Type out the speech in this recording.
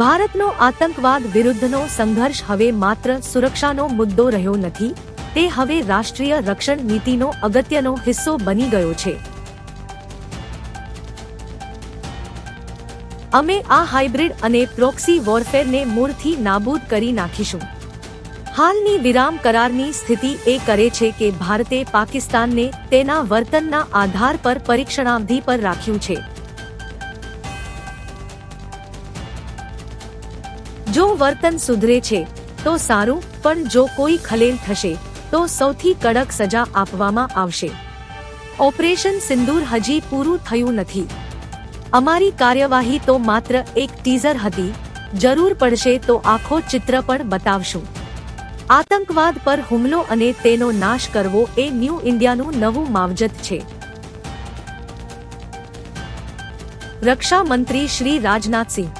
ભારતનો આતંકવાદ વિરુદ્ધનો સંઘર્ષ હવે માત્ર સુરક્ષાનો મુદ્દો રહ્યો નથી, તે હવે રાષ્ટ્રીય રક્ષણ નીતિનો અગત્યનો હિસ્સો બની ગયો છે. અમે આ હાઇબ્રિડ અને પ્રોક્સી વોરફેરને મૂળથી નાબૂદ કરી નાખીશું. હાલની વિરામ કરારની સ્થિતિ એ કરે છે કે ભારતે પાકિસ્તાનને તેના વર્તનના આધાર પર પરીક્ષણાવધિ પર રાખ્યું છે. જો વર્તન સુધરે છે, તો સારું, પણ જો કોઈ ખલેલ થશે, તો સૌથી કડક સજા આપવામાં આવશે. ઓપરેશન સિંદૂર હજી પૂરું થયું નથી. અમારી કાર્યવાહી તો માત્ર એક ટીઝર હતી, જરૂર પડશે તો આખો ચિત્ર પણ બતાવશું. આતંકવાદ પર હુમલો અને તેનો નાશ કરવો એ ન્યૂ ઇન્ડિયાનું નવું માવજત છે. રક્ષા મંત્રી શ્રી રાજનાથસિંહ